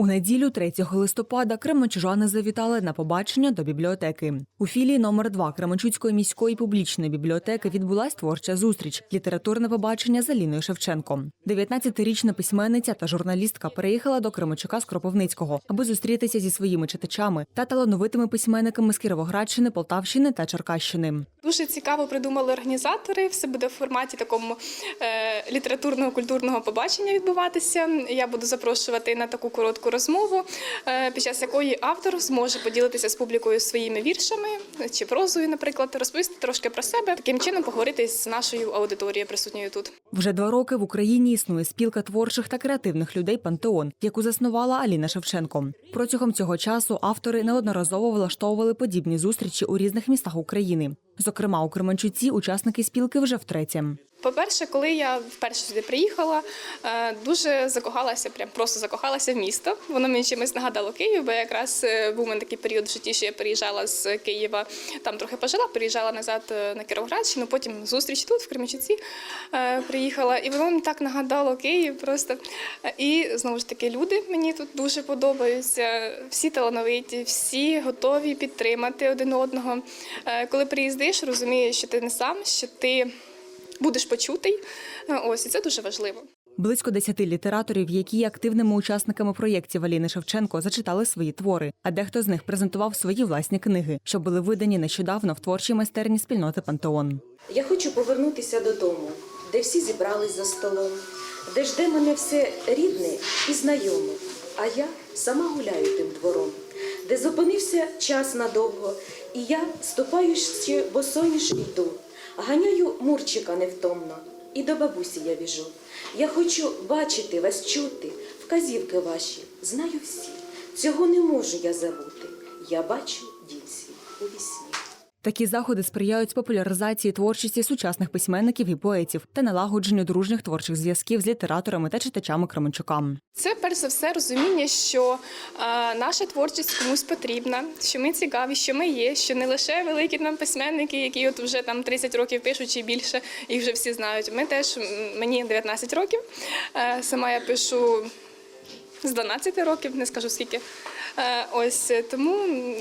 У неділю, 3 листопада, кременчужани завітали на побачення до бібліотеки. У філії номер 2 Кременчуцької міської публічної бібліотеки відбулась творча зустріч літературне побачення з Аліною Шевченко. 19-річна письменниця та журналістка переїхала до Кременчука з Кропивницького, аби зустрітися зі своїми читачами та талановитими письменниками з Кіровоградщини, Полтавщини та Черкащини. Дуже цікаво придумали організатори. Все буде в форматі такому е, літературного культурного побачення відбуватися. Я буду запрошувати на таку коротку розмову, е, під час якої автор зможе поділитися з публікою своїми віршами чи прозою, наприклад, розповісти трошки про себе, таким чином поговорити з нашою аудиторією присутньою тут. Вже два роки в Україні існує спілка творчих та креативних людей Пантеон, яку заснувала Аліна Шевченко. Протягом цього часу автори неодноразово влаштовували подібні зустрічі у різних містах України. Зокрема, у Кременчуці учасники спілки вже втретє. По-перше, коли я вперше сюди приїхала, е, дуже закохалася, прям просто закохалася в місто. Воно мені чимось нагадало Київ, бо якраз е, був мене такий період в житті, що я переїжджала з Києва, там трохи пожила, переїжджала назад е, на Кіровоградщину, потім зустріч тут, в Кременчуці, приїхала. І воно мені так нагадало Київ просто. І знову ж таки, люди мені тут дуже подобаються. Всі талановиті, всі готові підтримати один одного. Коли приїздиш, розумієш, що ти не сам, що ти будеш почутий. Е, Ось і це дуже важливо. Близько десяти літераторів, які є активними учасниками проєктів Аліни Шевченко, зачитали свої твори, а дехто з них презентував свої власні книги, що були видані нещодавно в творчій майстерні спільноти Пантеон. Я хочу повернутися додому, де всі зібрались за столом, де жде мене все рідне і знайоме, а я сама гуляю тим двором, де зупинився час надовго, і я, ступаючи босоніж іду, ганяю мурчика невтомно, і до бабусі я біжу. Я хочу бачити вас, чути, вказівки ваші, знаю всі. Цього не можу я забути. Я бачу дім у вісні. Такі заходи сприяють популяризації творчості сучасних письменників і поетів та налагодженню дружніх творчих зв'язків з літераторами та читачами Кременчука. Це перш за все розуміння, що е, наша творчість комусь потрібна, що ми цікаві, що ми є, що не лише великі нам письменники, які от вже там 30 років пишуть чи більше, їх вже всі знають. Ми теж мені 19 років. Е, сама я пишу з 12 років, не скажу скільки. Е, Ось е, тому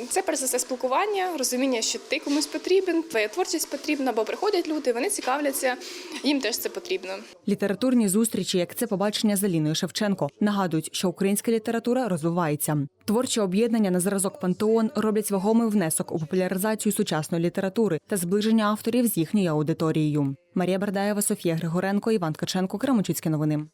це перш за все спілкування, розуміння, що ти комусь потрібен, твоя творчість потрібна, бо приходять люди, вони цікавляться, їм теж це потрібно. Літературні зустрічі, як це побачення з Аліною Шевченко, нагадують, що українська література розвивається. Творчі об'єднання на зразок Пантеон роблять вагомий внесок у популяризацію сучасної літератури та зближення авторів з їхньою аудиторією. Марія Бердаєва, Софія Григоренко, Іван Ткаченко, Кременчуцькі новини.